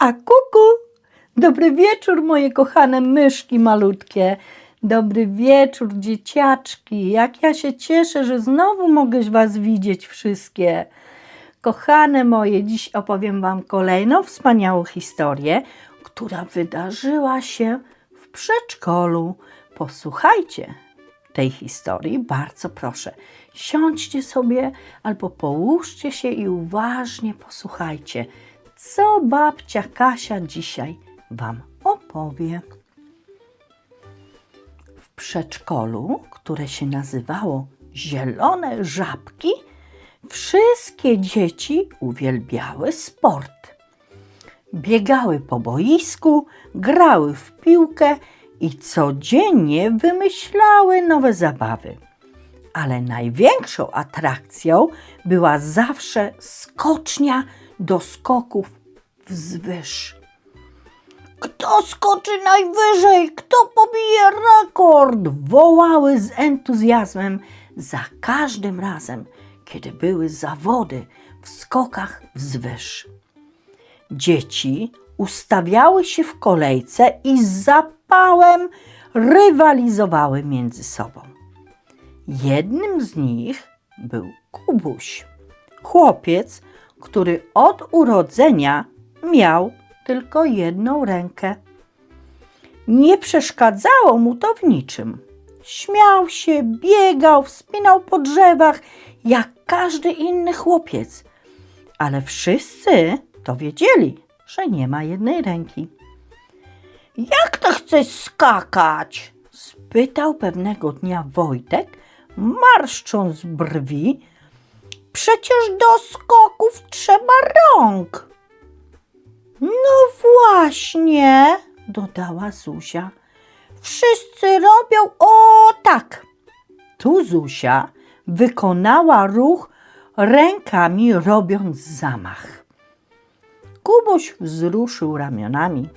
A kuku! Dobry wieczór, moje kochane myszki malutkie. Dobry wieczór, dzieciaczki. Jak ja się cieszę, że znowu mogę Was widzieć wszystkie. Kochane moje, dziś opowiem Wam kolejną wspaniałą historię, która wydarzyła się w przedszkolu. Posłuchajcie tej historii, bardzo proszę. Siądźcie sobie albo połóżcie się i uważnie posłuchajcie, co babcia Kasia dzisiaj Wam opowie. W przedszkolu, które się nazywało Zielone Żabki, wszystkie dzieci uwielbiały sport. Biegały po boisku, grały w piłkę i codziennie wymyślały nowe zabawy. Ale największą atrakcją była zawsze skocznia do skoków wzwyż. Kto skoczy najwyżej? Kto pobije rekord? Wołały z entuzjazmem za każdym razem, kiedy były zawody w skokach wzwyż. Dzieci ustawiały się w kolejce i z zapałem rywalizowały między sobą. Jednym z nich był Kubuś, chłopiec, który od urodzenia miał tylko jedną rękę. Nie przeszkadzało mu to w niczym. Śmiał się, biegał, wspinał po drzewach, jak każdy inny chłopiec. Ale wszyscy to wiedzieli, że nie ma jednej ręki. Jak to chcesz skakać? spytał pewnego dnia Wojtek, marszcząc brwi. Przecież do skoków trzeba rąk. No właśnie, dodała Zuzia. Wszyscy robią o tak. Tu Zuzia wykonała ruch rękami, robiąc zamach. Kubuś wzruszył ramionami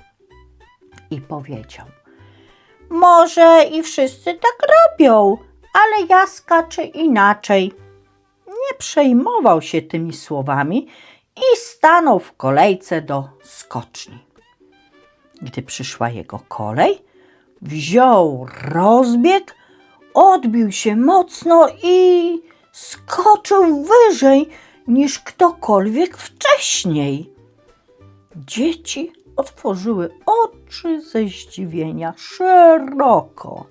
i powiedział: Może i wszyscy tak robią, ale ja skaczę inaczej. Nie przejmował się tymi słowami i stanął w kolejce do skoczni. Gdy przyszła jego kolej, wziął rozbieg, odbił się mocno i skoczył wyżej niż ktokolwiek wcześniej. Dzieci otworzyły oczy ze zdziwienia szeroko.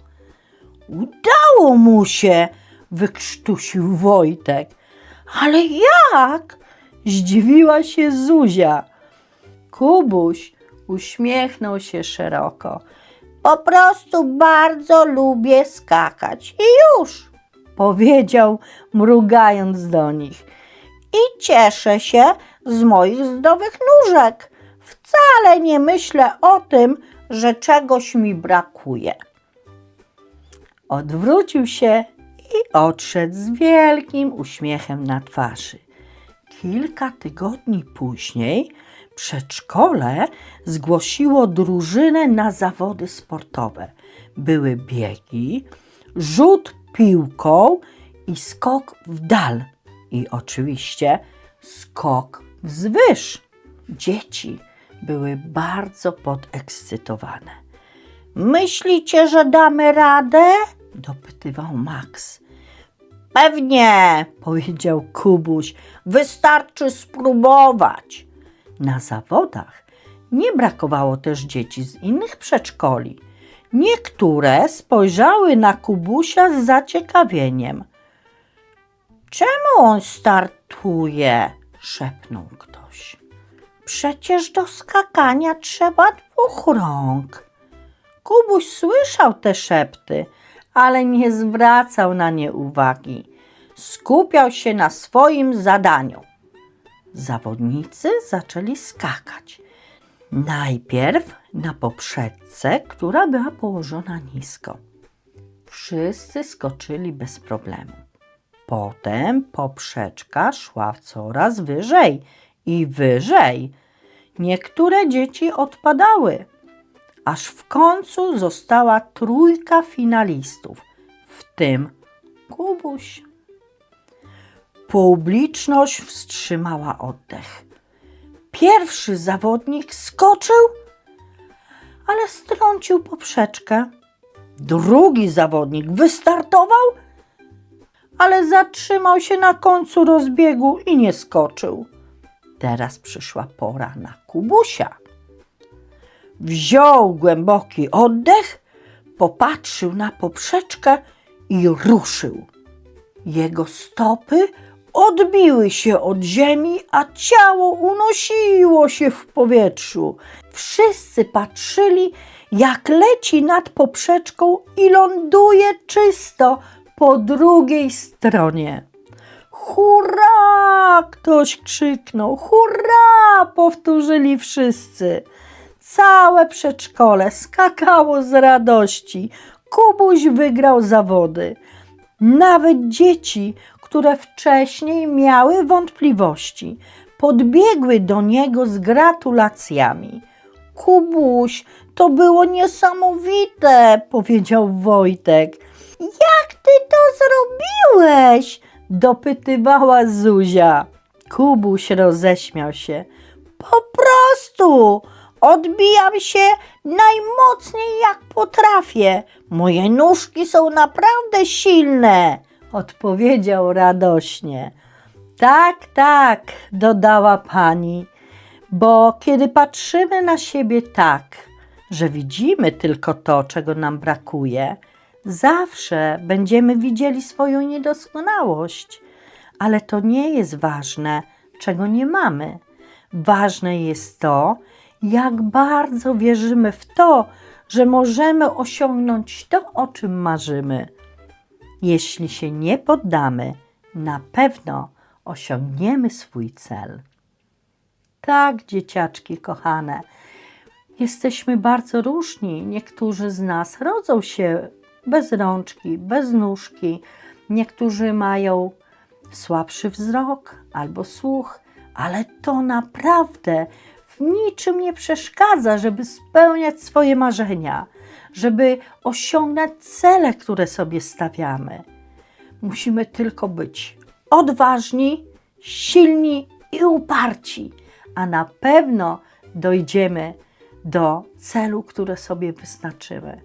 Udało mu się, wykrztusił Wojtek. Ale jak? Zdziwiła się Zuzia. Kubuś uśmiechnął się szeroko. Po prostu bardzo lubię skakać i już, powiedział, mrugając do nich. I cieszę się z moich zdrowych nóżek. Wcale nie myślę o tym, że czegoś mi brakuje. Odwrócił się odszedł z wielkim uśmiechem na twarzy. Kilka tygodni później przedszkole zgłosiło drużynę na zawody sportowe. Były biegi, rzut piłką i skok w dal. I oczywiście skok wzwyż. Dzieci były bardzo podekscytowane. Myślicie, że damy radę? dopytywał Max. Pewnie, powiedział Kubuś, wystarczy spróbować. Na zawodach nie brakowało też dzieci z innych przedszkoli. Niektóre spojrzały na Kubusia z zaciekawieniem. Czemu on startuje? szepnął ktoś. Przecież do skakania trzeba dwóch rąk. Kubuś słyszał te szepty, ale nie zwracał na nie uwagi. Skupiał się na swoim zadaniu. Zawodnicy zaczęli skakać. Najpierw na poprzeczce, która była położona nisko. Wszyscy skoczyli bez problemu. Potem poprzeczka szła coraz wyżej i wyżej. Niektóre dzieci odpadały, aż w końcu została trójka finalistów, w tym Kubuś. Publiczność wstrzymała oddech. Pierwszy zawodnik skoczył, ale strącił poprzeczkę. Drugi zawodnik wystartował, ale zatrzymał się na końcu rozbiegu i nie skoczył. Teraz przyszła pora na Kubusia. Wziął głęboki oddech, popatrzył na poprzeczkę i ruszył. Jego stopy odbiły się od ziemi, a ciało unosiło się w powietrzu. Wszyscy patrzyli, jak leci nad poprzeczką i ląduje czysto po drugiej stronie. Hurra! Ktoś krzyknął. Hurra! Powtórzyli wszyscy. Całe przedszkole skakało z radości. Kubuś wygrał zawody. Nawet dzieci, które wcześniej miały wątpliwości, podbiegły do niego z gratulacjami. Kubuś, to było niesamowite, powiedział Wojtek. Jak ty to zrobiłeś? dopytywała Zuzia. Kubuś roześmiał się. Po prostu odbijam się najmocniej jak potrafię. Moje nóżki są naprawdę silne, odpowiedział radośnie. Tak, tak, dodała pani, bo kiedy patrzymy na siebie tak, że widzimy tylko to, czego nam brakuje, zawsze będziemy widzieli swoją niedoskonałość. Ale to nie jest ważne, czego nie mamy. Ważne jest to, jak bardzo wierzymy w to, że możemy osiągnąć to, o czym marzymy. Jeśli się nie poddamy, na pewno osiągniemy swój cel. Tak, dzieciaczki kochane, jesteśmy bardzo różni. Niektórzy z nas rodzą się bez rączki, bez nóżki, niektórzy mają słabszy wzrok albo słuch, ale to naprawdę w niczym nie przeszkadza, żeby spełniać swoje marzenia, żeby osiągnąć cele, które sobie stawiamy. Musimy tylko być odważni, silni i uparci, a na pewno dojdziemy do celu, który sobie wyznaczymy.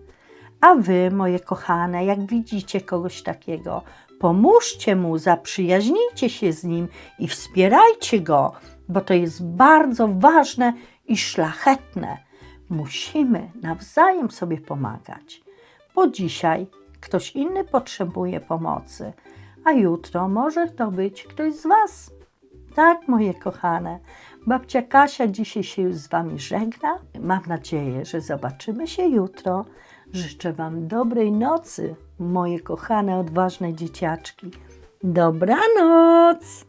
A wy, moje kochane, jak widzicie kogoś takiego, pomóżcie mu, zaprzyjaźnijcie się z nim i wspierajcie go, bo to jest bardzo ważne i szlachetne. Musimy nawzajem sobie pomagać, bo dzisiaj ktoś inny potrzebuje pomocy, a jutro może to być ktoś z Was. Tak, moje kochane, babcia Kasia dzisiaj się już z Wami żegna. Mam nadzieję, że zobaczymy się jutro. Życzę Wam dobrej nocy, moje kochane, odważne dzieciaczki. Dobranoc!